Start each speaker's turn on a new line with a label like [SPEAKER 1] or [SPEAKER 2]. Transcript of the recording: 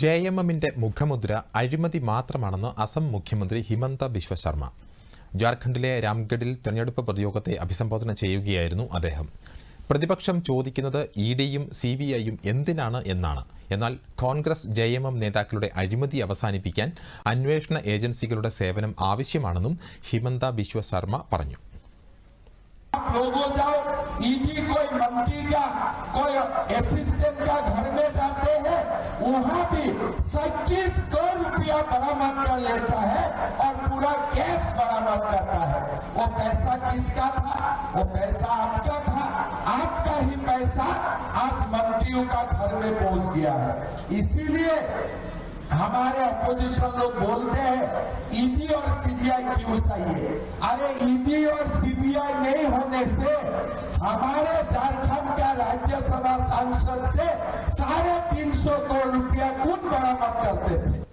[SPEAKER 1] J M എമ്മിൻ്റെ മുഖമുദ്ര അഴിമതി മാത്രമാണെന്ന് അസം മുഖ്യമന്ത്രി ഹിമന്ത ബിശ്വ ശർമ്മ ജാർഖണ്ഡിലെ രാംഗഡിൽ തെരഞ്ഞെടുപ്പ് പൊതുയോഗത്തെ അഭിസംബോധന ചെയ്യുകയായിരുന്നു അദ്ദേഹം പ്രതിപക്ഷം ചോദിക്കുന്നത് ഇ ഡിയും സി ബി ഐയും എന്തിനാണ് എന്നാണ് എന്നാൽ കോൺഗ്രസ് ജെ എം എം നേതാക്കളുടെ അഴിമതി അവസാനിപ്പിക്കാൻ അന്വേഷണ ഏജൻസികളുടെ സേവനം ആവശ്യമാണെന്നും ഹിമന്ത ബിശ്വ ശർമ്മ പറഞ്ഞു
[SPEAKER 2] लोगों जाओ ईडी e कोई वहाँ भी सच्चीस करोड़ रुपया बरामद कर लेता है और पूरा गैस बरामद करता है वो पैसा किसका था वो पैसा आपका था आपका ही पैसा आज मंत्रियों का घर में पहुंच गया है इसीलिए हमारे अपोजिशन लोग बोलते हैं ईडी e और सीबीआई क्यों चाहिए अरे ईडी e और सीबीआई नहीं होने से हमारे राज्यसभा सांसद से साढ़े तीन सौ करोड़ रुपया कौन बरामद करते हैं